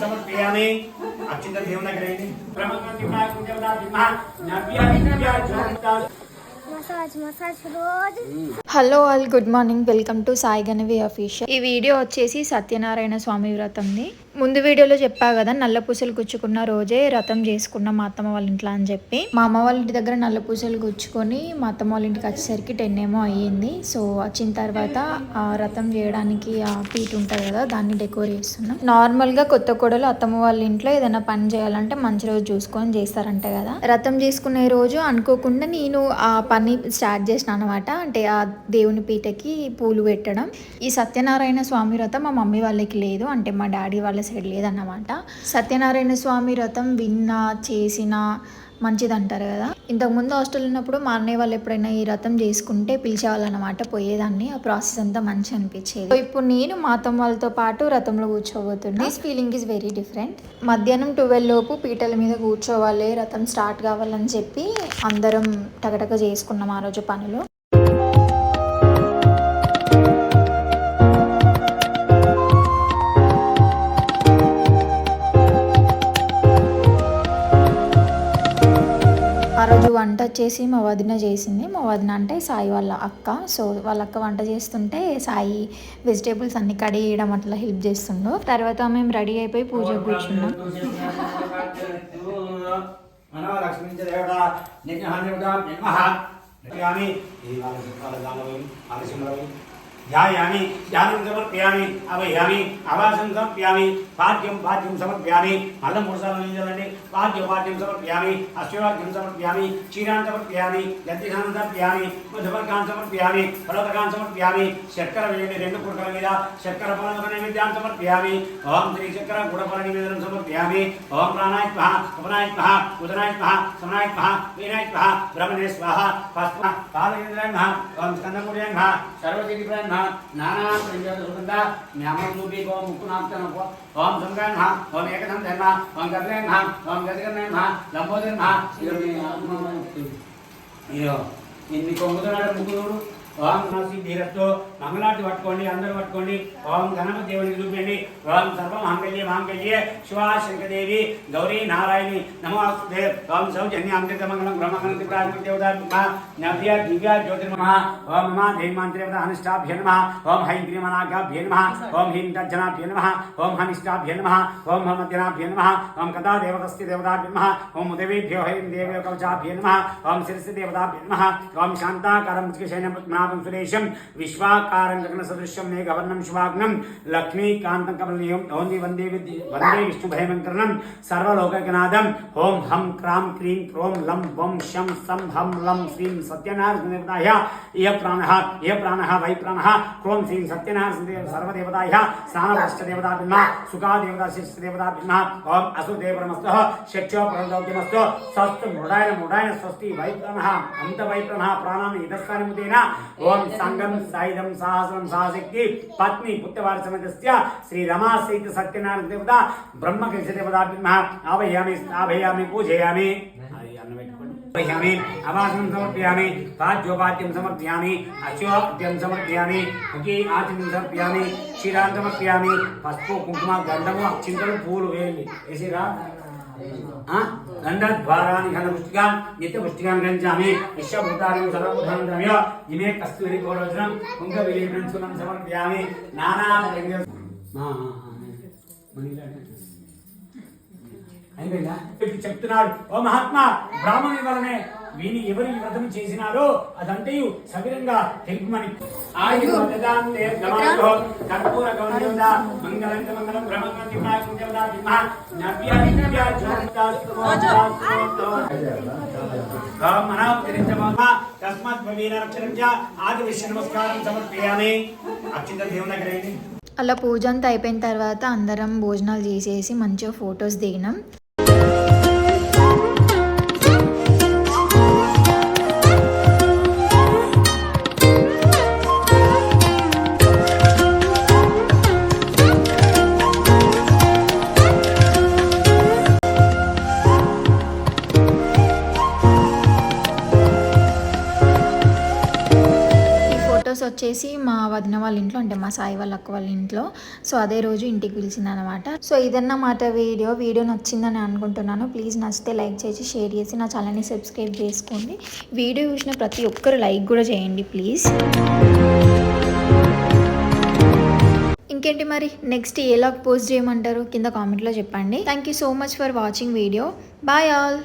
సమర్పయామి. దేవుని దగ్గర hello all good morning. Welcome to Sai Ganavi official. ఈ వీడియో వచ్చేసి సత్యనారాయణ స్వామి వ్రతంది. ముందు వీడియోలో చెప్పా కదా నల్ల పూసలు గుచ్చుకున్న రోజే రథం చేసుకున్న మా అత్తమ్మ వాళ్ళ ఇంట్లో అని చెప్పి. మా అమ్మ వాళ్ళ ఇంటి దగ్గర నల్ల పూసలు గుచ్చుకొని మా అత్తమ్మ వాళ్ళ ఇంటికి వచ్చేసరికి టెన్ ఏమో అయ్యింది. సో వచ్చిన తర్వాత ఆ రథం చేయడానికి ఆ పీట్ ఉంటుంది కదా దాన్ని డెకోర్ చేస్తున్నాం. నార్మల్గా కొత్త కోడలు అత్తమ్మ వాళ్ళ ఇంట్లో ఏదైనా పని చేయాలంటే మంచి రోజు చూసుకొని చేస్తారంట కదా. రథం చేసుకునే రోజు అనుకోకుండా నేను ఆ పని స్టార్ట్ చేసిన అనమాట అంటే ఆ దేవుని పీటకి పూలు పెట్టడం. ఈ సత్యనారాయణ స్వామి రథం మా మమ్మీ వాళ్ళకి లేదు. అంటే మా డాడీ వాళ్ళ సైడ్ లేదన్నమాట. సత్యనారాయణ స్వామి వ్రతం విన్నా చేసిన మంచిది అంటారు కదా. ఇంతకుముందు హాస్టల్ ఉన్నప్పుడు మా అన్నయ్య వాళ్ళు ఎప్పుడైనా ఈ రథం చేసుకుంటే పిలిచేవాళ్ళనమాట పోయేదాన్ని. ఆ ప్రాసెస్ అంతా మంచి అనిపించేది. సో ఇప్పుడు నేను మా అత్తమ్మ వాళ్ళతో పాటు రథంలో కూర్చోబోతున్నా. This feeling is very different మధ్యాహ్నం ట్వెల్వ్ లోపు పీటల మీద కూర్చోవాలి రథం స్టార్ట్ కావాలని చెప్పి అందరం టగటగ చేసుకున్నాం ఆ రోజు పనులు. వంట వచ్చేసి మా వదిన చేసింది. మా వదిన అంటే సాయి వాళ్ళ అక్క. సో వాళ్ళ అక్క వంట చేస్తుంటే సాయి వెజిటేబుల్స్ అన్ని కడిగేయడం అట్లా హెల్ప్ చేస్తుండు. తర్వాత మేము రెడీ అయిపోయి పూజ కూర్చున్నాం. మనో ధ్యాయామి ధ్యానం సమర్పయామి అవయామి అవాసం సమర్పయామి పాఠ్యం పాఠ్యం సమర్పయామి మళ్ళీ మూడు సార్లు ఏం చేయాలండి పాఠ్య పాఠ్యం సమర్పయామి అశ్వవాక్యం సమర్పయామి క్షీరాన్ని సమర్పయామి గద్దిఘానం సమర్పయామి మధువర్గాన్ని సమర్పయామి పర్వతకాన్ని సమర్పయామి చక్కెర వేయండి రెండు కుడకల మీద చక్కెర పలక నైవేద్యాన్ని సమర్పయామి ఓం శ్రీ చక్కెర గుడపల నివేదనం సమర్పయామి ఓం ప్రాణాయత్మ ఉపనాయత్మ ఉదనాయత్మ సమనాయత్మ వీనాయత్మ స్వహ సమనాయ స్వహ వీరాయ బ్రహ్మణే స్వహ పస్మ పాదకేంద్రాయ ఓం స్కందమూర్యాయ నమః సర్వజీవిప్రాయ నానా ప్రజాత సుగంధ జ్ఞామం రూపీ ఓం ముక్కునాథ నమః ఓం సంగాయ నమః ఓం ఏకదం ధర్మ ఓం గర్భే నమః ఇది ఇన్ని కొంగుతున్నాడు ముగ్గురు. ఓం నమసి మంగళాటి పట్టుకోండి అందరూ పట్టుకోండి ఓం గణపతి దేవునికి చూపండి ఓం సర్వ మాంగళ్య మాంగళ్య శివా శంకదేవి గౌరీ నారాయణి నమోస్తే ఓం సౌజన్య అమృత మంగళం బ్రహ్మగణ త్రిపురాత్మ దేవతా నవ్య దివ్య జ్యోతిర్మమ ఓం మమ దేవాంతరేవత అనిష్టాభ్య నమ ఓం హైం క్రీమనాగాభ్య నమ ఓం హీం తర్జనాభ్య నమ ఓం హనిష్టాభ్య నమ ఓం హమద్యనాభ్య నమ ఓం కథా దేవతస్తి దేవతాభ్య నమ ఓం ఉదవేభ్యో హైం దేవో కవచాభ్య నమ ఓం శిరసి దేవతాభ్య నమ ఓం శాంతాకారం ముఖ్యశైనం పద్మనాభం సురేశం విశ్వాకారం గగన సదృశ్యం మేఘవర్ణం శివాగ్నం లక్ష్మీకాంతం కమలనీయం ఓం వందే విద్య వందే విష్ణు భయమంకరణం సర్వలోకనాథం హోం హం క్రాం క్రీం క్రోం లం వం శం సం హం లం శ్రీం సత్యనారాయణ దేవతాయ ఇయ ప్రాణ ఇయ ప్రాణ వై ప్రాణ క్రోం శ్రీం సత్యనారాయణ సర్వదేవతాయ స్నానవృష్ట దేవతా భిన్న సుఖా దేవతా శిష్ట దేవతా భిన్న ఓం అసుదేవరమస్తు శక్ష్యో ప్రదౌద్యమస్తు స్వస్తు మృడాయన మృడాయన స్వస్తి వై ప్రాణ అంత వై ప్రాణ ప్రాణాన్ని ఇదస్కాని ఓం సంగం సాయుధం సాహసం సాహశక్తి పత్ని పుత్రవారి సమేతస్య శ్రీ రమాశ్రీతి సత్యనారాయణ దేవత బ్రహ్మకృష దేవతా భిన్న ఆవయామి ఆభయామి పూజయామి. అది అన్నం పెట్టుకోండి. సమర్పయామి అవాసనం సమర్పయామి పాద్యోపాద్యం సమర్పయామి అశ్వద్యం సమర్పయామి ముఖీ ఆచమనం సమర్పయామి క్షీరాన్ని సమర్పయామి పసుపు కుంకుమ గంధము అక్షింతలు పూలు వేయండి వేసిరా? గంధద్వారాన్ని ఘనపుష్టిగా నిత్యపుష్టిగా గంజామి విశ్వభూతాన్ని సర్వభూతాన్ని ద్రవ్య ఇమే కస్తూరి గౌరవచనం కుంక విలీనం సునం సమర్పయామి నానా ఆ, ఆ, ఆ, మనీలాంటి అయిపోయిందా? ఇప్పుడు చెప్తున్నాడు. ఓ మహాత్మా బ్రాహ్మణి వలనే వీని ఎవరు ఈ వ్రతం చేసినారో అదంతే సవిరంగా తెలుపుమని. ఆయు కర్పూర మంగళం తస్మాత్ చ నమస్కారం సమర్పయామి. అక్షింత దేవుని. అలా పూజ అంతా అయిపోయిన తర్వాత అందరం భోజనాలు చేసేసి మంచిగా ఫొటోస్ దిగినాం. వచ్చేసి మా వదిన వాళ్ళ ఇంట్లో అంటే మా సాయి వాళ్ళ అక్క వాళ్ళ ఇంట్లో. సో అదే రోజు ఇంటికి పిలిచింది అనమాట సో ఇదన్నమాట వీడియో. వీడియో నచ్చిందని అనుకుంటున్నాను. ప్లీజ్ నచ్చితే లైక్ చేసి షేర్ చేసి నా ఛానల్ని సబ్స్క్రైబ్ చేసుకోండి. వీడియో చూసిన ప్రతి ఒక్కరు లైక్ కూడా చేయండి ప్లీజ్. ఇంకేంటి మరి? నెక్స్ట్ ఎలా పోస్ట్ చేయమంటారు? కింద కామెంట్లో చెప్పండి. Thank you so much for watching video bye all